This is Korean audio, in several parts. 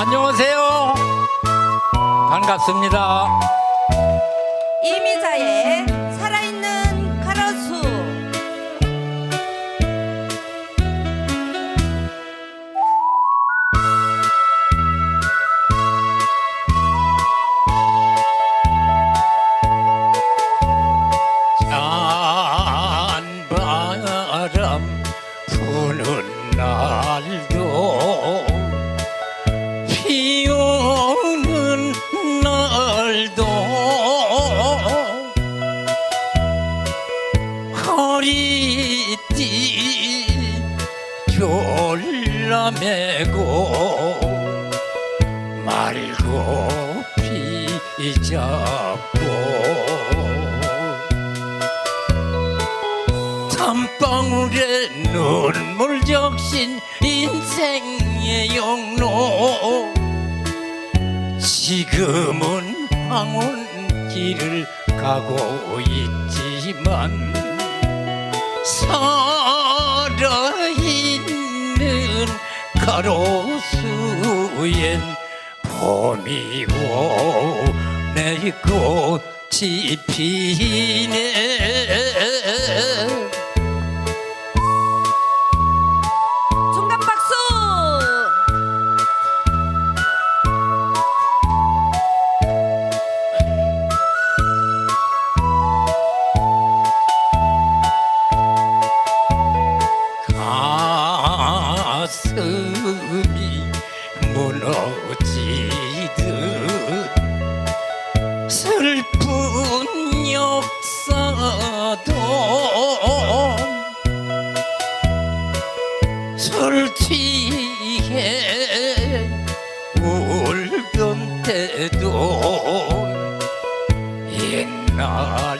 안녕하세요. 반갑습니다. 이미자의 살아있는 가로수 찬 바람 부는 날 졸라매고 말고 비잡고 담방울에 눈물 적신 인생의 영로 지금은 황혼길을 가고 있지만 살 가로수엔 봄이고 내 꽃이 피네 무너지듯 슬픈 역사도 술 취해 울던 때도 옛날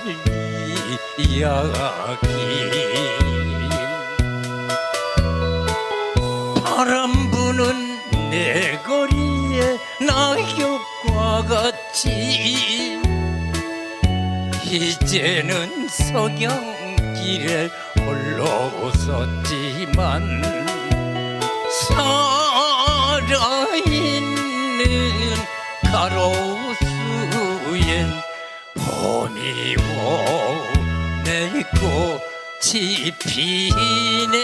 이야기. 바람 과 같이 이제는 홀로 섰지만 살아있는 가로수엔 봄이고 내 꽃이 피네